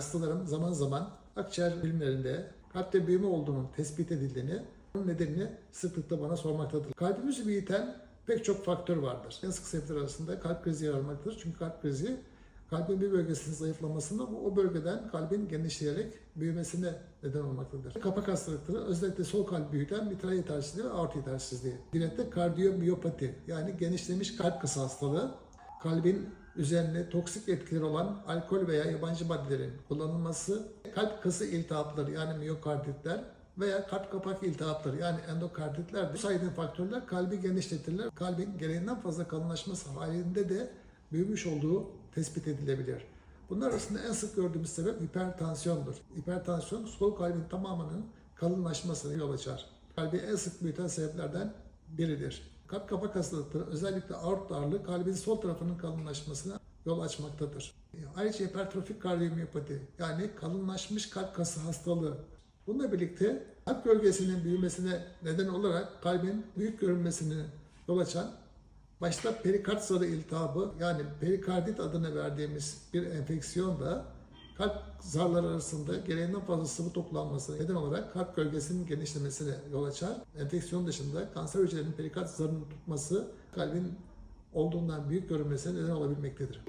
Hastaların zaman zaman akciğer bilimlerinde kalpte büyüme olduğunun tespit edildiğini, bunun nedenini sıklıkla bana sormaktadır. Kalbimizi büyüten pek çok faktör vardır. En sık sebepler arasında kalp krizi yer. Çünkü kalp krizi kalbin bir bölgesinin zayıflamasında o bölgeden kalbin genişleyerek büyümesine neden olmaktadır. Kapak hastalıkları özellikle sol kalp büyüten mitral yetersizliği ve aort yetersizliği. De kardiyomiyopati yani genişlemiş kalp kası hastalığı kalbin üzerine toksik etkileri olan alkol veya yabancı maddelerin kullanılması, kalp kası iltihapları yani miyokarditler veya kalp kapak iltihapları yani endokarditler bu saydığım faktörler kalbi genişletirler. Kalbin gereğinden fazla kalınlaşması halinde de büyümüş olduğu tespit edilebilir. Bunlar arasında en sık gördüğümüz sebep hipertansiyondur. Hipertansiyon sol kalbin tamamının kalınlaşmasına yol açar. Kalbi en sık büyüten sebeplerden biridir. Kalp kapak hastalıkları özellikle aort darlığı kalbin sol tarafının kalınlaşmasına yol açmaktadır. Ayrıca hipertrofik kardiyomiyopati yani kalınlaşmış kalp kası hastalığı. Bununla birlikte kalp bölgesinin büyümesine neden olarak kalbin büyük görünmesini yol açan başta perikard zarı iltihabı yani perikardit adını verdiğimiz bir enfeksiyon da kalp zarları arasında gereğinden fazla sıvı toplanması neden olarak kalp bölgesinin genişlemesine yol açar. Enfeksiyon dışında kanser hücrelerinin perikard zarını tutması kalbin olduğundan büyük görünmesine neden olabilmektedir.